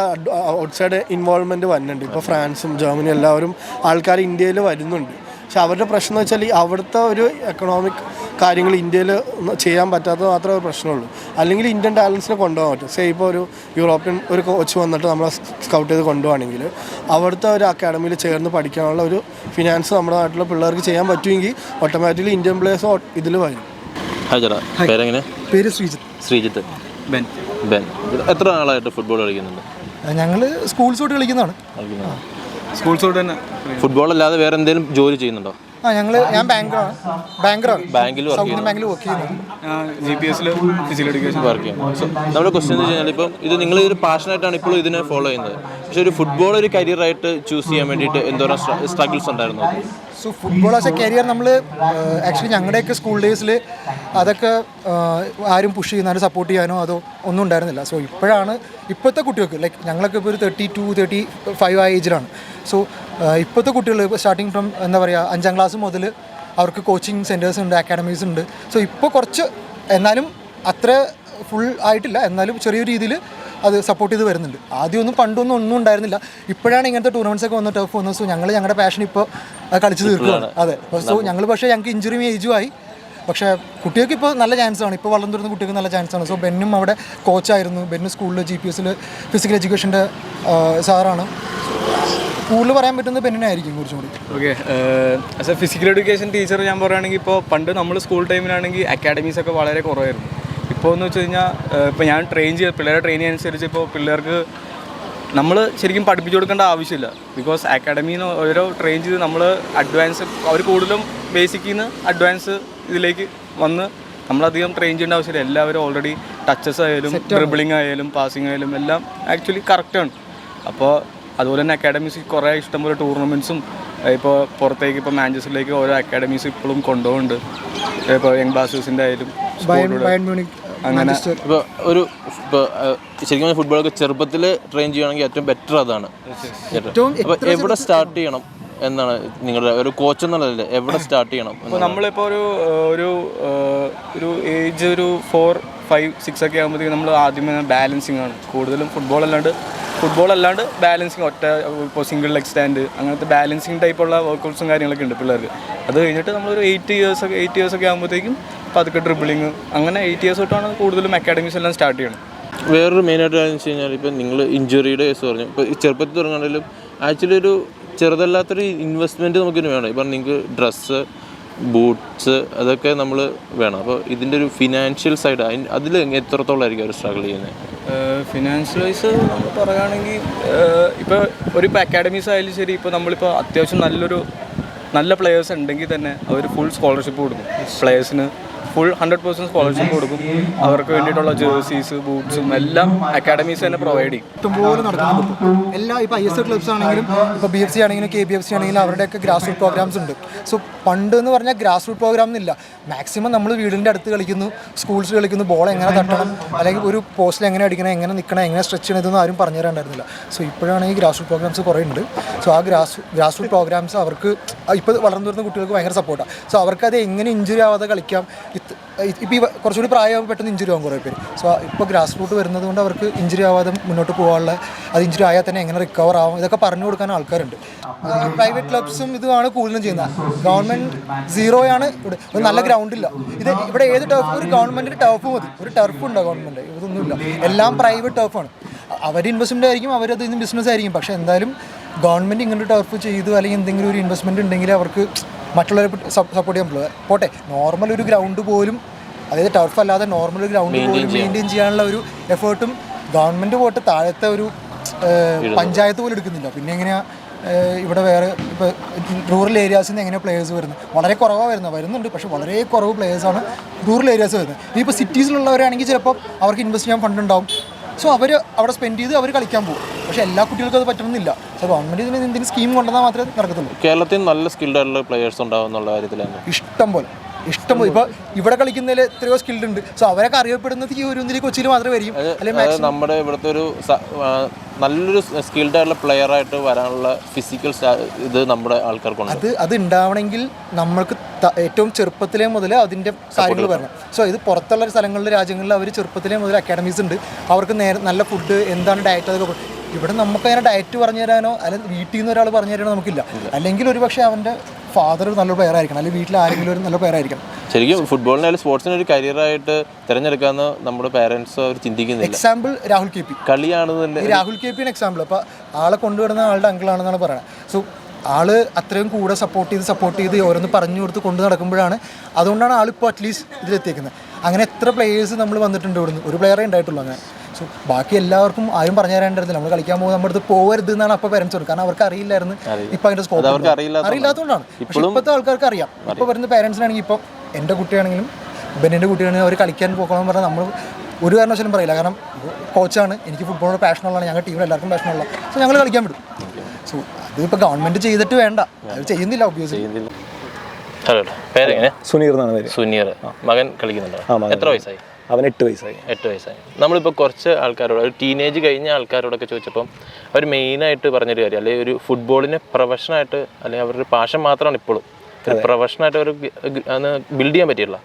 ഔട്ട്സൈഡ് ഇൻവോൾവ്മെന്റ് വരുന്നുണ്ട് ഇപ്പോൾ ഫ്രാൻസും ജർമ്മനിയും എല്ലാവരും ആൾക്കാർ ഇന്ത്യയിൽ വരുന്നുണ്ട്. പക്ഷെ അവരുടെ പ്രശ്നം എന്ന് വെച്ചാൽ ഈ അവിടുത്തെ ഒരു എക്കണോമിക് കാര്യങ്ങൾ ഇന്ത്യയിൽ ചെയ്യാൻ പറ്റാത്ത മാത്രമേ ഒരു പ്രശ്നമുള്ളൂ. അല്ലെങ്കിൽ ഇന്ത്യൻ ടാലൻസിനെ കൊണ്ടുപോകാൻ പറ്റും. സേ ഇപ്പോൾ ഒരു യൂറോപ്യൻ ഒരു കോച്ച് വന്നിട്ട് നമ്മളെ സ്കൗട്ട് ചെയ്ത് കൊണ്ടുപോകണമെങ്കിൽ അവിടുത്തെ ഒരു അക്കാഡമിയിൽ ചേർന്ന് പഠിക്കാനുള്ള ഒരു ഫിനാൻസ് നമ്മുടെ നാട്ടിലെ പിള്ളേർക്ക് ചെയ്യാൻ പറ്റുമെങ്കിൽ ഓട്ടോമാറ്റിക്കലി ഇന്ത്യൻ പ്ലേയേഴ്സ് ഇതിൽ വരും. പേരെങ്ങനെ? പേര് ശ്രീജിത്ത്. ശ്രീജിത്ത്. ബെൻ. ബെൻ. എത്ര നാളായിട്ട് ഫുട്ബോൾ കളിക്കുന്നുണ്ട്? ഞങ്ങൾ സ്കൂൾസ് തൊട്ട് കളിക്കുന്നതാണ്. തൊട്ട് തന്നെ ഫുട്ബോൾ അല്ലാതെ വേറെ എന്തെങ്കിലും ജോലി ചെയ്യുന്നുണ്ടോ? ആ ഞങ്ങൾ ഞാൻ ബാങ്കറാണ് ബാങ്കറാണ് ബാങ്കിൽ സൗത്ത് ബാങ്കിൽ വർക്ക് ചെയ്യുന്നു. ജി പി എസിൽ ഫിസിക്കൽ എഡ്യൂക്കേഷൻ വർക്ക് ചെയ്യുന്നു. നമ്മുടെ ക്വസ്റ്റ്യൻ എന്ന് ഇപ്പം ഇത് നിങ്ങൾ ഒരു പാഷനായിട്ടാണ് ഇപ്പോൾ ഇതിനെ ഫോളോ ചെയ്യുന്നത്. പക്ഷേ ഒരു ഫുട്ബോൾ ഒരു കരിയർ ആയിട്ട് ചൂസ് ചെയ്യാൻ വേണ്ടിയിട്ട് എന്തോരം സ്ട്രഗിൾസ് ഉണ്ടായിരുന്നു? So football as a career നമ്മൾ ആക്ച്വലി ഞങ്ങളുടെയൊക്കെ സ്കൂൾ ഡേയ്സിൽ അതൊക്കെ ആരും പുഷ് ചെയ്യുന്ന ആരും സപ്പോർട്ട് ചെയ്യാനോ അതോ ഒന്നും ഉണ്ടായിരുന്നില്ല. സോ ഇപ്പോഴാണ് ഇപ്പോഴത്തെ കുട്ടികൾക്ക് ലൈക്ക് ഞങ്ങളൊക്കെ ഇപ്പോൾ ഒരു തേർട്ടി ടു തേർട്ടി ഫൈവ് ആ ഏജിലാണ് സോ ഇപ്പോഴത്തെ കുട്ടികൾ സ്റ്റാർട്ടിങ് ഫ്രം എന്താ പറയുക അഞ്ചാം ക്ലാസ് മുതൽ അവർക്ക് കോച്ചിങ് സെന്റേഴ്സ് ഉണ്ട് അക്കാഡമീസ് ഉണ്ട്. സോ ഇപ്പോൾ കുറച്ച് എന്നാലും അത്ര ഫുൾ ആയിട്ടില്ല. എന്നാലും ചെറിയ രീതിയിൽ അത് സപ്പോർട്ട് ചെയ്ത് വരുന്നുണ്ട്. ആദ്യമൊന്നും പണ്ടൊന്നും ഒന്നും ഉണ്ടായിരുന്നില്ല. ഇപ്പോഴാണ് ഇങ്ങനത്തെ ടൂർണമെന്റ്സ് ഒക്കെ വന്ന് ടഫ് വന്നത് സോ ഞങ്ങൾ ഞങ്ങളുടെ പാഷൻ ഇപ്പോൾ കളിച്ചു തീർക്കുകയാണ് അതെ. സോ ഞങ്ങൾ പക്ഷേ ഞങ്ങൾക്ക് ഇഞ്ചുറിയും ഏജും ആയി. പക്ഷേ കുട്ടികൾക്ക് ഇപ്പോൾ നല്ല ചാൻസ് ആണ്. ഇപ്പോൾ വളർന്നു വരുന്ന കുട്ടികൾക്ക് നല്ല ചാൻസ് ആണ്. സോ ബെന്നും അവിടെ കോച്ചായിരുന്നു ബെന്നും സ്കൂളിൽ ജി പി എസിൽ ഫിസിക്കൽ എഡ്യൂക്കേഷന്റെ സാറാണ്. സ്കൂളിൽ പറയാൻ പറ്റുന്നത് ബെന്നിനായിരിക്കും കുറച്ചും കൂടി. Okay as a physical education teacher ഞാൻ പറയുകയാണെങ്കിൽ ഇപ്പോൾ പണ്ട് നമ്മൾ സ്കൂൾ ടൈമിലാണെങ്കിൽ അക്കാഡമീസ് ഒക്കെ വളരെ കുറവായിരുന്നു. ഇപ്പോൾ എന്ന് വെച്ച് കഴിഞ്ഞാൽ ഇപ്പോൾ ഞാൻ ട്രെയിൻ ചെയ്ത് പിള്ളേരെ ട്രെയിൻ അനുസരിച്ച് ഇപ്പോൾ പിള്ളേർക്ക് നമ്മൾ ശരിക്കും പഠിപ്പിച്ചു കൊടുക്കേണ്ട ആവശ്യമില്ല. ബിക്കോസ് അക്കാഡമിയിൽ നിന്ന് ഓരോ ട്രെയിൻ ചെയ്ത് നമ്മൾ അഡ്വാൻസ് അവർ കൂടുതലും ബേസിക്കിൽ നിന്ന് അഡ്വാൻസ് ഇതിലേക്ക് വന്ന് നമ്മളധികം ട്രെയിൻ ചെയ്യേണ്ട ആവശ്യമില്ല. എല്ലാവരും ഓൾറെഡി ടച്ചസ് ആയാലും ഡ്രിബിളിംഗ് ആയാലും പാസിംഗ് ആയാലും എല്ലാം ആക്ച്വലി കറക്റ്റാണ് അപ്പോൾ അതുപോലെ തന്നെ അക്കാഡമീസ് കുറേ ഇഷ്ടംപോലെ ടൂർണമെന്റ്സും ഇപ്പോൾ പുറത്തേക്ക് ഇപ്പോൾ മാഞ്ചസ്റ്ററിലേക്ക് ഓരോ അക്കാഡമീസ് ഇപ്പോഴും കൊണ്ടുപോകുന്നുണ്ട്. ഇപ്പോൾ യങ് ബ്ലാസ്റ്റേഴ്സിന്റെ ആയാലും അങ്ങനെ ഇപ്പോൾ ഒരു ഇപ്പോൾ ശരിക്കും ഫുട്ബോൾ ഫുട്ബോളൊക്കെ ചെറുപ്പത്തിൽ ട്രെയിൻ ചെയ്യുകയാണെങ്കിൽ ഏറ്റവും ബെറ്റർ അതാണ്. അപ്പോൾ എവിടെ സ്റ്റാർട്ട് ചെയ്യണം എന്നാണ് നിങ്ങളുടെ ഒരു കോച്ച് എന്നുള്ളതല്ലേ? എവിടെ സ്റ്റാർട്ട് ചെയ്യണം ഇപ്പോൾ നമ്മളിപ്പോൾ ഒരു ഒരു ഒരു ഏജ് ഒരു ഫോർ ഫൈവ് സിക്സ് ഒക്കെ ആകുമ്പോഴത്തേക്കും നമ്മൾ ആദ്യമേ ബാലൻസിങ് ആണ്. കൂടുതലും ഫുട്ബോൾ അല്ലാണ്ട് ഫുട്ബോൾ അല്ലാണ്ട് ബാലൻസിങ് ഒറ്റ ഇപ്പോൾ സിംഗിൾ ലെഗ് സ്റ്റാൻഡ് അങ്ങനത്തെ ബാലൻസിങ് ടൈപ്പുള്ള വർക്കൗട്ട്സും കാര്യങ്ങളൊക്കെ ഉണ്ട് പിള്ളേർക്ക്. അത് കഴിഞ്ഞിട്ട് നമ്മളൊരു എയ്റ്റ് ഇയേഴ്സ് ഒക്കെ എയ്റ്റ് ഇയേഴ്സ് ഒക്കെ ആകുമ്പോഴത്തേക്കും പതുക്കെ ഡ്രിബിളിങ് അങ്ങനെ എയ്റ്റ് ഇയേഴ്സ് തൊട്ടാണ് കൂടുതലും അക്കാഡമീസ് എല്ലാം സ്റ്റാർട്ട് ചെയ്യണം വേറൊരു മെയിനായിട്ട് കാര്യം വെച്ച് കഴിഞ്ഞാൽ ഇപ്പം നിങ്ങൾ ഇഞ്ചുറിയുടെ കേസ് പറഞ്ഞു. ഇപ്പോൾ ചെറുപ്പത്തിൽ തുടങ്ങുകയാണെങ്കിലും ആക്ച്വലി ഒരു ചെറുതല്ലാത്തൊരു ഇൻവെസ്റ്റ്മെന്റ് നമുക്കിന് വേണം. ഇപ്പം നിങ്ങൾക്ക് ഡ്രസ്സ് ബൂട്ട്സ് അതൊക്കെ നമ്മൾ വേണം. അപ്പോൾ ഇതിന്റെ ഒരു ഫിനാൻഷ്യൽ സൈഡ് അതിൽ എത്രത്തോളം ആയിരിക്കും അവർ സ്ട്രഗിൾ ചെയ്യുന്നത്? ഫിനാൻഷ്യൽ വൈസ് നമ്മൾ പറയുകയാണെങ്കിൽ ഇപ്പോൾ ഒരു ഇപ്പോൾ അക്കാഡമീസ് ആയാലും ശരി ഇപ്പോൾ നമ്മളിപ്പോൾ അത്യാവശ്യം നല്ലൊരു നല്ല പ്ലെയേഴ്സ് ഉണ്ടെങ്കിൽ തന്നെ അവർ ഫുൾ സ്കോളർഷിപ്പ് കൊടുക്കും. പ്ലെയേഴ്സിന് ഫുൾ ഹൺഡ്രഡ് പെർസെന്റ് സ്കോളർഷിപ്പ് കൊടുക്കും. അവർക്ക് വേണ്ടിയിട്ടുള്ള ജേഴ്സീസ് ബൂട്ട്സും എല്ലാം അക്കാഡമീസ് തന്നെ പ്രൊവൈഡ് ചെയ്യും. ഇഷ്ടംപോലെ നടക്കുന്നുണ്ട്. എല്ലാ ഇപ്പോൾ ഐ എസ് എൽ ക്ലബ്സ് ആണെങ്കിലും ഇപ്പോൾ ബി എഫ് സി ആണെങ്കിലും കെ ബി എഫ് സി ആണെങ്കിലും അവരുടെയൊക്കെ ഗ്രാസ് റൂട്ട് പ്രോഗ്രാംസ് ഉണ്ട്. സോ പണ്ട് എന്ന് പറഞ്ഞാൽ ഗ്രാസ് റൂട്ട് പ്രോഗ്രാം എന്നില്ല. മാക്സിമം നമ്മൾ വീടിന്റെ അടുത്ത് കളിക്കുന്നു സ്കൂൾസ് കളിക്കുന്നു ബോൾ എങ്ങനെ തട്ടണം അല്ലെങ്കിൽ ഒരു പോസ്റ്റിൽ എങ്ങനെ അടിക്കണം എങ്ങനെ നിൽക്കണം എങ്ങനെ സ്ട്രെച്ച് ചെയ്യണം ഇതൊന്നും ആരും പറഞ്ഞു തരാണ്ടായിരുന്നില്ല. സോ ഇപ്പോഴാണ് ഈ ഗ്രാസ് റൂട്ട് പ്രോഗ്രാംസ് കുറേ ഉണ്ട്. സോ ആ ഗ്രാസ് ഗ്രാസ് റൂട്ട് പ്രോഗ്രാംസ് അവർക്ക് ഇപ്പോൾ വളർന്നു വരുന്ന കുട്ടികൾക്ക് ഭയങ്കര സപ്പോർട്ടാണ് സോ അവർക്കത് എങ്ങനെ ഇഞ്ചുറി ആവാതെ കളിക്കാം ഇപ്പോൾ ഈ കുറച്ചുകൂടി പ്രായമാകുമ്പോൾ പെട്ടെന്ന് ഇഞ്ചുറി ആകും കുറേ പേര്. സോ ഇപ്പോൾ ഗ്രാസ് റൂട്ട് വരുന്നത് കൊണ്ട് അവർക്ക് ഇഞ്ചുറി ആവാതെ മുന്നോട്ട് പോകാനുള്ള അത് ഇഞ്ചുറി ആയാൽ തന്നെ എങ്ങനെ റിക്കവർ ആവും ഇതൊക്കെ പറഞ്ഞു കൊടുക്കാൻ ആൾക്കാരുണ്ട്. പ്രൈവറ്റ് ക്ലബ്സും ഇതുമാണ് കൂടുതലും ചെയ്യുന്നത്. ഗവൺമെന്റ് സീറോയാണ് ഇവിടെ. ഒരു നല്ല ഗ്രൗണ്ട് ഇല്ല. ഇത് ഇവിടെ ഏത് ടർഫ് ഒരു ഗവൺമെന്റിന്റെ ടർഫ് മതി. ഒരു ടർഫ് ഉണ്ടോ ഗവൺമെന്റ് ഇതൊന്നുമില്ല. എല്ലാം പ്രൈവറ്റ് ടർഫാണ് അവർ ഇൻവെസ്റ്റ്മെന്റ് ആയിരിക്കും അവരത് ഇന്ന് ബിസിനസ് ആയിരിക്കും. പക്ഷേ എന്തായാലും ഗവൺമെന്റ് ഇങ്ങനെ ടർഫ് ചെയ്തു അല്ലെങ്കിൽ എന്തെങ്കിലും ഒരു ഇൻവെസ്റ്റ്മെന്റ് ഉണ്ടെങ്കിൽ അവർക്ക് മറ്റുള്ളവരെ സപ്പോർട്ട് ചെയ്യാൻ പറ്റുള്ളൂ. പോട്ടെ നോർമൽ ഒരു ഗ്രൗണ്ട് പോലും അതായത് ടർഫ് അല്ലാതെ നോർമൽ ഒരു ഗ്രൗണ്ട് പോലും മെയിന്റെയിൻ ചെയ്യാനുള്ള ഒരു എഫേർട്ടും ഗവൺമെന്റ് പോട്ട് താഴത്തെ ഒരു പഞ്ചായത്ത് പോലും എടുക്കുന്നില്ല. പിന്നെ എങ്ങനെയാ ഇവിടെ വേറെ ഇപ്പോൾ റൂറൽ ഏരിയാസിൽ നിന്ന് എങ്ങനെയാണ് പ്ലേയേഴ്സ് വരുന്നത്? വളരെ കുറവാണ് വരുന്നത്. വരുന്നുണ്ട് പക്ഷേ വളരെ കുറവ് പ്ലേയേഴ്സാണ് റൂറൽ ഏരിയാസ് വരുന്നത്. ഇപ്പോൾ സിറ്റീസിലുള്ളവരാണെങ്കിൽ ചിലപ്പോൾ അവർക്ക് ഇൻവെസ്റ്റ് ചെയ്യാൻ ഫണ്ട് ഉണ്ടാവും. സോ അവർ അവിടെ സ്പെൻഡ് ചെയ്ത് അവർ കളിക്കാൻ പോകും. പക്ഷേ എല്ലാ കുട്ടികൾക്കും അത് പറ്റണമെന്നില്ല. സോ ഗവൺമെന്റ് ഇതിന് എന്തെങ്കിലും സ്കീം കൊണ്ടുവന്നാൽ മാത്രമേ നടക്കത്തുള്ളൂ. കേരളത്തിൽ നല്ല സ്കിൽഡ് ആയിട്ടുള്ള പ്ലെയേഴ്സ് ഉണ്ടാവും എന്നുള്ള കാര്യത്തിലാണ് ഇഷ്ടം പോലെ. ഇഷ്ടം ഇപ്പോൾ ഇവിടെ കളിക്കുന്നതിൽ എത്രയോ സ്കിൽഡ് ഉണ്ട്. സോ അവരൊക്കെ അറിയപ്പെടുന്നത് ഈ ഒരു ഒന്നിൽ കൊച്ചിയിൽ മാത്രമേ വരും. അല്ലെങ്കിൽ നമ്മുടെ ഇവിടുത്തെ ഒരു നല്ലൊരു സ്കിൽഡ് ആയിട്ടുള്ള പ്ലെയർ ആയിട്ട് വരാനുള്ള ഫിസിക്കൽ ഇത് നമ്മുടെ ആൾക്കാർക്കുണ്ട്. അത് അത് ഉണ്ടാവണമെങ്കിൽ നമ്മൾക്ക് ഏറ്റവും ചെറുപ്പത്തിലെ മുതൽ അതിന്റെ കാര്യങ്ങൾ വരണം. സോ ഇത് പുറത്തുള്ള സ്ഥലങ്ങളിലെ രാജ്യങ്ങളിൽ അവർ ചെറുപ്പത്തിലെ മുതൽ അക്കാഡമീസ് ഉണ്ട്. അവർക്ക് നേരെ നല്ല ഫുഡ് എന്താണ് ഡയറ്റ് അതൊക്കെ ഇവിടെ നമുക്ക് അതിനെ ഡയറ്റ് പറഞ്ഞു തരാനോ അല്ലെങ്കിൽ വീട്ടിൽ നിന്ന് ഒരാൾ പറഞ്ഞു തരാനോ നമുക്കില്ല. അല്ലെങ്കിൽ ഒരു പക്ഷേ അവന്റെ ഫാദർ ഒരു നല്ല പ്ലെയർ ആയിരിക്കണം. അല്ലെങ്കിൽ വീട്ടിൽ ആരെങ്കിലും ഒരു നല്ല പ്ലെയർ ആയിരിക്കണം. ശരിക്കും ഫുട്ബോളിനായാലും സ്പോർട്സിന് ഒരു കരിയർ ആയിട്ട് തിരഞ്ഞെടുക്കാമെന്ന് നമ്മുടെ പേരൻസ് അവർ ചിന്തിക്കുന്നില്ല. Example Rahul K P. കളിയാണെന്ന് ഈ രാഹുൽ കെ പി എക്സാമ്പിൾ അപ്പോൾ ആളെ കൊണ്ടുവരുന്ന ആളുടെ അങ്കിളാണെന്നാണ് പറയുന്നത് സോ ആൾ അത്രയും കൂടെ സപ്പോർട്ട് ചെയ്ത് സപ്പോർട്ട് ചെയ്ത് ഓരോന്ന് പറഞ്ഞു കൊടുത്ത് കൊണ്ടു നടക്കുമ്പോഴാണ് അതുകൊണ്ടാണ് ആളിപ്പോൾ അറ്റ്ലീസ്റ്റ് ഇതിലെത്തിയേക്കുന്നത്. അങ്ങനെ എത്ര പ്ലേയേഴ്സ് നമ്മൾ വന്നിട്ടുണ്ട് ഇവിടുന്ന്. ഒരു പ്ലെയറേ ഉണ്ടായിട്ടുള്ളൂ അങ്ങനെ. സോ ബാക്കി എല്ലാവർക്കും ആരും പറഞ്ഞു തരാണ്ടായിരുന്നില്ല നമ്മൾ കളിക്കാൻ പോകുമ്പോൾ നമ്മുടെ അടുത്ത് പോകരുത് എന്നാണ് അപ്പോൾ പേരൻസ് കൊടുക്കുക. കാരണം അവർക്ക് അറിയില്ലായിരുന്നു. ഇപ്പം അതിന്റെ സ്കോപ്പ് അവർക്ക് അറിയില്ലാത്തതുകൊണ്ടാണ്. പക്ഷേ ഇപ്പോഴത്തെ ആൾക്കാർക്ക് അറിയാം. ഇപ്പോൾ വരുന്ന പേരൻസിനാണെങ്കിൽ ഇപ്പൊ എന്റെ കുട്ടിയാണെങ്കിലും ബെന്നിന്റെ കുട്ടിയാണെങ്കിലും അവർ കളിക്കാൻ പോകണം പറഞ്ഞാൽ നമ്മൾ ഒരു കാരണവശാലും പറയില്ല. കാരണം കോച്ചാണ് എനിക്ക് ഫുട്ബോളിന് പാഷനുള്ളതാണ് ഞങ്ങളുടെ ടീമിൽ എല്ലാവർക്കും പാഷൻ പാഷനുള്ള സോ ഞങ്ങൾ കളിക്കാൻ വിടും. സോ അതിപ്പോൾ ഗവൺമെന്റ് ചെയ്തിട്ട് വേണ്ട. അത് ചെയ്യുന്നില്ല ഒബ്വിയസ്ലി ഹലോ പേരെങ്ങനെ? സുനീർ എന്നാണ് പേര്. സുനീർ. മകൻ കളിക്കുന്നുണ്ടോ? എത്ര വയസ്സായി? അവൻ എട്ട് വയസ്സായി. എട്ട് വയസ്സായി. നമ്മളിപ്പോൾ കുറച്ച് ആൾക്കാരോട് ഒരു ടീനേജ് കഴിഞ്ഞ ആൾക്കാരോടൊക്കെ ചോദിച്ചപ്പം അവർ മെയിനായിട്ട് പറഞ്ഞൊരു കാര്യം അല്ലെങ്കിൽ ഒരു ഫുട്ബോളിനെ പ്രൊഫഷനായിട്ട് അല്ലെങ്കിൽ അവരുടെ പാഷൻ മാത്രമാണ് ഇപ്പോഴും പ്രൊഫഷനായിട്ട് അവർ ബിൽഡ് ചെയ്യാൻ പറ്റിയില്ല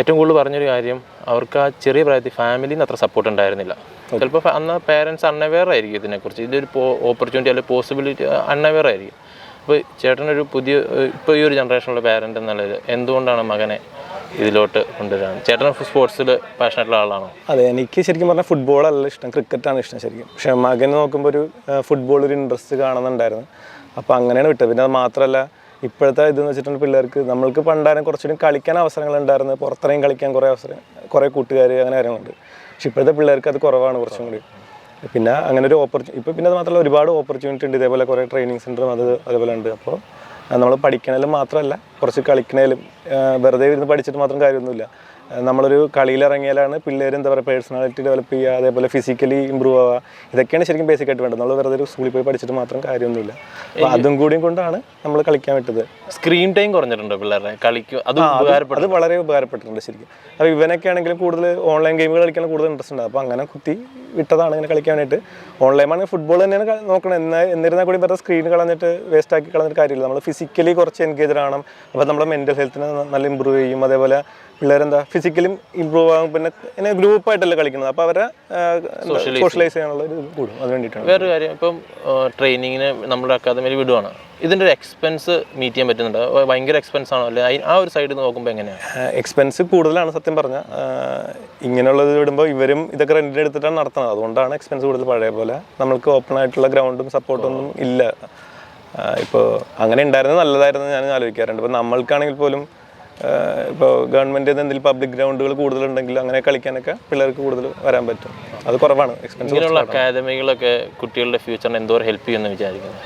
ഏറ്റവും കൂടുതൽ പറഞ്ഞൊരു കാര്യം അവർക്ക് ആ ചെറിയ പ്രായത്തിൽ ഫാമിലിന്ന് അത്ര സപ്പോർട്ട് ഉണ്ടായിരുന്നില്ല. ചിലപ്പോൾ അന്ന് പേരൻസ് അൺഅവെയർ ആയിരിക്കും ഇതിനെക്കുറിച്ച്. ഇതൊരു ഓപ്പർച്യൂണിറ്റി അല്ലെങ്കിൽ പോസിബിലിറ്റി അൺഅവെയർ ആയിരിക്കും. അപ്പോൾ ചേട്ടനൊരു പുതിയ ഇപ്പോൾ ഈ ഒരു ജനറേഷനിലുള്ള പാരന്റ് എന്നുള്ളത് എന്തുകൊണ്ടാണ് മകനെ ഇതിലോട്ട് കൊണ്ടുവരാൻ ചേട്ടൻ സ്പോർട്സിൽ പാഷനായിട്ടുള്ള ആളാണോ? അതെ എനിക്ക് ശരിക്കും പറഞ്ഞാൽ ഫുട്ബോളല്ല ഇഷ്ടം. ക്രിക്കറ്റാണ് ഇഷ്ടം ശരിക്കും. പക്ഷെ മകന് നോക്കുമ്പോൾ ഒരു ഫുട്ബോൾ ഒരു ഇൻട്രസ്റ്റ് കാണുന്നുണ്ടായിരുന്നു. അപ്പോൾ അങ്ങനെയാണ് വിട്ടത്. പിന്നെ അത് മാത്രമല്ല ഇപ്പോഴത്തെ ഇതെന്ന് വെച്ചിട്ടുണ്ടെങ്കിൽ പിള്ളേർക്ക് നമ്മൾക്ക് പണ്ടാരം കുറച്ചുകൂടി കളിക്കാൻ അവസരങ്ങൾ ഉണ്ടായിരുന്നു പുറത്തിറങ്ങി കളിക്കാൻ കുറേ അവസരം കുറേ കൂട്ടുകാർ അങ്ങനെ കാര്യങ്ങളുണ്ട്. പക്ഷെ ഇപ്പോഴത്തെ പിള്ളേർക്ക് അത് കുറവാണ് കുറച്ചും കൂടി. പിന്നെ അങ്ങനെ ഒരു ഓപ്പർച്യൂ ഇപ്പോൾ പിന്നെ അത് മാത്രമല്ല ഒരുപാട് ഓപ്പർച്യൂണിറ്റി ഉണ്ട്. ഇതേപോലെ കുറേ ട്രെയിനിങ് സെന്ററും അത് അതേപോലെ ഉണ്ട്. അപ്പോൾ നമ്മൾ പഠിക്കണതിലും മാത്രമല്ല കുറച്ച് കളിക്കണേലും വെറുതെ ഇരുന്ന് പഠിച്ചിട്ട് മാത്രം കാര്യമൊന്നുമില്ല. നമ്മളൊരു കളിയിൽ ഇറങ്ങിയാലാണ് പിള്ളേർ എന്താ പറയുക പേഴ്സണാലിറ്റി ഡെവലപ്പ് ചെയ്യുക അതേപോലെ ഫിസിക്കലി ഇമ്പ്രൂവ് ആവുക. ഇതൊക്കെയാണ് ശരിക്കും ബേസിക് ആയിട്ട് വേണ്ടത്. നമ്മൾ വെറുതെ ഒരു സ്കൂളിൽ പോയി പഠിച്ചിട്ട് മാത്രം കാര്യമൊന്നുമില്ല. അപ്പോൾ അതും കൂടിയും കൊണ്ടാണ് നമ്മൾ കളിക്കാൻ വിട്ടത്. സ്ക്രീൻ ടൈം കുറഞ്ഞിട്ടുണ്ട് പിള്ളേരെ കളിക്കും അത് അത് വളരെ ഉപകാരപ്പെട്ടിട്ടുണ്ട് ശരിക്കും. അപ്പോൾ ഇവനൊക്കെ ആണെങ്കിലും കൂടുതൽ ഓൺലൈൻ ഗെയിമുകൾ കളിക്കാൻ കൂടുതൽ ഇൻട്രസ്റ്റ് ഉണ്ട്. അപ്പോൾ അങ്ങനെ കുത്തി വിട്ടതാണ് ഇങ്ങനെ കളിക്കാൻ വേണ്ടിയിട്ട്. ഓൺലൈൻ ആണ് ഫുട്ബോൾ തന്നെയാണ് നോക്കണത്. നോക്കണം എന്നാൽ എന്നിരുന്നാൽ കൂടി വെറുതെ സ്ക്രീൻ കളഞ്ഞിട്ട് വേസ്റ്റ് ആക്കി കളഞ്ഞിട്ട് കാര്യമില്ല. നമ്മൾ ഫിസിക്കലി കുറച്ച് എൻഗേജ് ആണ് അപ്പോൾ നമ്മുടെ മെന്റൽ ഹെൽത്തിനെ നല്ല ഇമ്പ്രൂവ് ചെയ്യും. അതേപോലെ പിള്ളേരെന്താ ഫിസിക്കലും ഇമ്പ്രൂവ് ആകും പിന്നെ ഇങ്ങനെ ഗ്രൂപ്പായിട്ടല്ലേ കളിക്കുന്നത്. അപ്പോൾ അവരെ സോഷ്യലൈസ് ചെയ്യാനുള്ള ഒരു കൂടും. അത് വേണ്ടിയിട്ടാണ്. വേറൊരു കാര്യം ഇപ്പം ട്രെയിനിങ്ങിന് നമ്മുടെ അക്കാദമിയിൽ വിടുവാണ്. ഇതിന്റെ ഒരു എക്സ്പെൻസ് മീറ്റ് ചെയ്യാൻ പറ്റുന്നുണ്ട്. ഭയങ്കര എക്സ്പെൻസ് ആണോ? അല്ലെ ആ ഒരു സൈഡിൽ നോക്കുമ്പോൾ എങ്ങനെയാണ് എക്സ്പെൻസ് കൂടുതലാണ് സത്യം പറഞ്ഞാൽ ഇങ്ങനെയുള്ളത് വിടുമ്പോൾ ഇവരും ഇതൊക്കെ റെന്റിന് എടുത്തിട്ടാണ് നടത്തുന്നത്. അതുകൊണ്ടാണ് എക്സ്പെൻസ് കൂടുതൽ പഴയ പോലെ നമ്മൾക്ക് ഓപ്പൺ ആയിട്ടുള്ള ഗ്രൗണ്ടും സപ്പോർട്ടൊന്നും ഇല്ല. ഇപ്പോൾ അങ്ങനെ ഉണ്ടായിരുന്നത് നല്ലതായിരുന്നു ഞാൻ ആലോചിക്കാറുണ്ട്. ഇപ്പോൾ നമ്മൾക്കാണെങ്കിൽ പോലും ഇപ്പോൾ ഗവൺമെന്റ് എന്തെങ്കിലും പബ്ലിക് ഗ്രൗണ്ടുകൾ കൂടുതലുണ്ടെങ്കിൽ അങ്ങനെ കളിക്കാനൊക്കെ പിള്ളേർക്ക് കൂടുതൽ വരാൻ പറ്റും. അത് കുറവാണ്. എക്സ്പെൻസ് അക്കാദമികളൊക്കെ കുട്ടികളുടെ ഫ്യൂച്ചറിന് എന്തോരം ഹെൽപ്പ് ചെയ്യുമെന്ന് വിചാരിക്കുന്നു?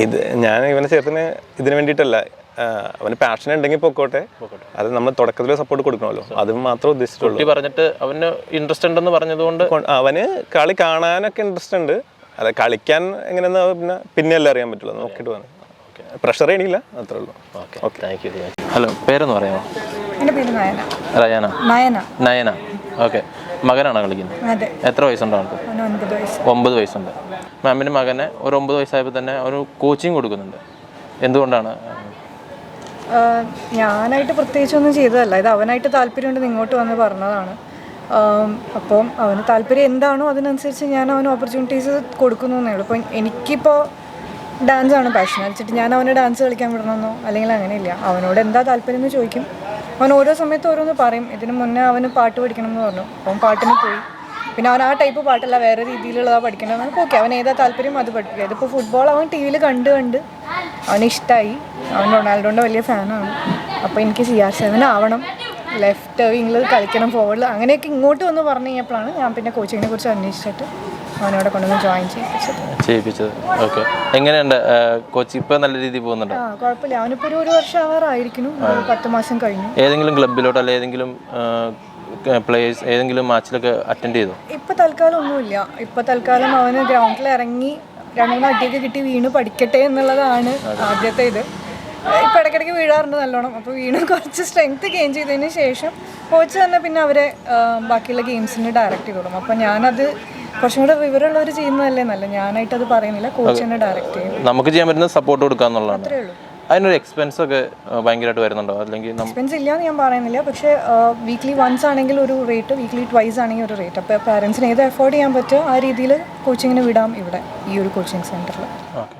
ഇത് ഞാൻ ഇവനെ ചേർത്തിന് ഇതിന് വേണ്ടിയിട്ടല്ല അവന് പാഷൻ ഉണ്ടെങ്കിൽ പൊക്കോട്ടെ. അത് നമ്മൾ തുടക്കത്തിൽ സപ്പോർട്ട് കൊടുക്കണമല്ലോ. അത് മാത്രം ഉദ്ദേശിച്ചിട്ടുള്ളൂ. പറഞ്ഞിട്ട് അവന് ഇൻട്രസ്റ്റ് ഉണ്ടെന്ന് പറഞ്ഞതുകൊണ്ട് അവന് കളി കാണാനൊക്കെ ഇൻട്രസ്റ്റ് ഉണ്ട്. അല്ല കളിക്കാൻ എങ്ങനെയെന്ന് പിന്നെ പിന്നെയല്ല അറിയാൻ പറ്റുള്ളൂ. നോക്കിയിട്ട് വന്നു പ്രഷർ ചെയ്യണില്ല അത്രേ ഉള്ളൂ. ഓക്കെ താങ്ക് യു ഹലോ പേരൊന്ന് പറയാമോ? എന്റെ പേര് നയന. റയാന നയന. നയന. ഓക്കെ മകനാണോ കളിക്കുന്നത്? അതെ. എത്ര വയസ്സുണ്ടോ അവന് ഒൻപത് വയസ്സ്. ഒമ്പത് വയസ്സുണ്ട്. മാമിന്റെ മകനെ ഒരു ഒമ്പത് വയസ്സായപ്പോൾ തന്നെ ഒരു കോച്ചിങ് കൊടുക്കുന്നുണ്ട്. എന്തുകൊണ്ടാണ്? ഞാനായിട്ട് പ്രത്യേകിച്ചൊന്നും ചെയ്തതല്ല. ഇത് അവനായിട്ട് താല്പര്യമുണ്ടെന്ന് ഇങ്ങോട്ട് വന്ന് പറഞ്ഞതാണ്. അപ്പം അവന് താല്പര്യം എന്താണോ അതിനനുസരിച്ച് ഞാൻ അവന് ഓപ്പർച്യൂണിറ്റീസ് കൊടുക്കുന്നു എന്നേ ഉള്ളൂ. ഇപ്പം എനിക്കിപ്പോൾ ഡാൻസ് ആണ് പാഷൻ വെച്ചിട്ട് ഞാൻ അവനെ ഡാൻസ് കളിക്കാൻ വിടണമെന്നോ അല്ലെങ്കിൽ അങ്ങനെയില്ല. അവനോട് എന്താ താല്പര്യം എന്ന് ചോദിക്കും. അവൻ ഓരോ സമയത്ത് ഓരോന്ന് പറയും. ഇതിന് മുന്നേ അവന് പാട്ട് പഠിക്കണം എന്ന് പറഞ്ഞു. അപ്പം പാട്ടിന് പോയി. പിന്നെ അവൻ ആ ടൈപ്പ് പാട്ടല്ല വേറെ രീതിയിലുള്ളതാ നമുക്ക് ഓക്കെ അവൻ ഏതാ താല്പര്യം അത് പഠിക്കുക ഇതിപ്പോൾ ഫുട്ബോൾ അവൻ ടി വിയിൽ കണ്ട് കണ്ട് അവന് ഇഷ്ടമായി അവൻ റൊണാൾഡോന്റെ വലിയ ഫാനാണ് അപ്പോൾ എനിക്ക് സി ആർ സെവൻ ആവണം. ലെഫ്റ്റ് വിങ്ങിൽ കളിക്കണം ഫോർവേഡിൽ അങ്ങനെയൊക്കെ ഇങ്ങോട്ട് വന്ന് പറഞ്ഞു കഴിഞ്ഞപ്പോഴാണ് ഞാൻ പിന്നെ കോച്ചിങ്ങിനെ കുറിച്ച് അന്വേഷിച്ചിട്ട് അവനോടെ കൊണ്ടുവന്ന് ജോയിൻ ചെയ്യിപ്പിച്ചത്. ചെയ്യിപ്പിച്ചത്. ഓക്കെ എങ്ങനെയുണ്ട്? കോച്ച് ഇപ്പോൾ നല്ല രീതിയിൽ പോകുന്നുണ്ട്? ആ കുഴപ്പമില്ല. അവനിപ്പോൾ ഒരു ഒരു വർഷം ആവാറായിരിക്കുന്നു. പത്ത് മാസം കഴിഞ്ഞു. ഏതെങ്കിലും ക്ലബിലോട്ടോ അല്ലെങ്കിൽ ഏതെങ്കിലും പ്ലേയേഴ്സ് ഏതെങ്കിലും മാച്ചിലൊക്കെ അറ്റൻഡ് ചെയ്തോ? ഇപ്പൊ തൽക്കാലം ഒന്നുമില്ല. ഇപ്പൊ തൽക്കാലം അവന് ഗ്രൗണ്ടിൽ ഇറങ്ങി രണ്ട് മൂന്ന് അടിയൊക്കെ കിട്ടി വീണ് പഠിക്കട്ടെ എന്നുള്ളതാണ് ആദ്യത്തെ ഇത്. ഇപ്പൊ ഇടയ്ക്കിടയ്ക്ക് വീഴാറുണ്ട് നല്ലോണം. അപ്പോൾ വീണ് കുറച്ച് സ്ട്രെങ്ത് ഗെയിൻ ചെയ്തതിന് ശേഷം കോച്ച് തന്നെ പിന്നെ അവരെ ബാക്കിയുള്ള ഗെയിംസിന് ഡയറക്റ്റ് ചെയ്ത് കൊടുക്കും അപ്പോൾ ഞാനത് കുറച്ചും കൂടെ വിവരമുള്ളവർ ചെയ്യുന്നതല്ലേ നല്ല ഞാനായിട്ട് അത് പറയുന്നില്ല കോച്ച് തന്നെ ഡയറക്റ്റ് ചെയ്യും. നമുക്ക് ചെയ്യാൻ പറ്റുന്ന സപ്പോർട്ട് കൊടുക്കുക എന്നുള്ളതാണ് അത്രേ ഉള്ളൂ. അതിനൊരു എക്സ്പെൻസ് ഒക്കെ ഭയങ്കരമായിട്ട് വരുന്നുണ്ടോ? അല്ലെങ്കിൽ എക്സ്പെൻസ് ഇല്ല എന്ന് ഞാൻ പറയുന്നില്ല. പക്ഷേ വീക്ക്ലി വൺസ് ആണെങ്കിൽ ഒരു റേറ്റ് വീക്ക്ലി ട്വൈസ് ആണെങ്കിൽ ഒരു റേറ്റ് അപ്പോൾ പാരൻസിന് ഏത് അഫോർഡ് ചെയ്യാൻ പറ്റുമോ ആ രീതിയിൽ കോച്ചിങ്ങിന് വിടാം ഇവിടെ ഈ ഒരു കോച്ചിങ് സെന്ററിൽ ഓക്കെ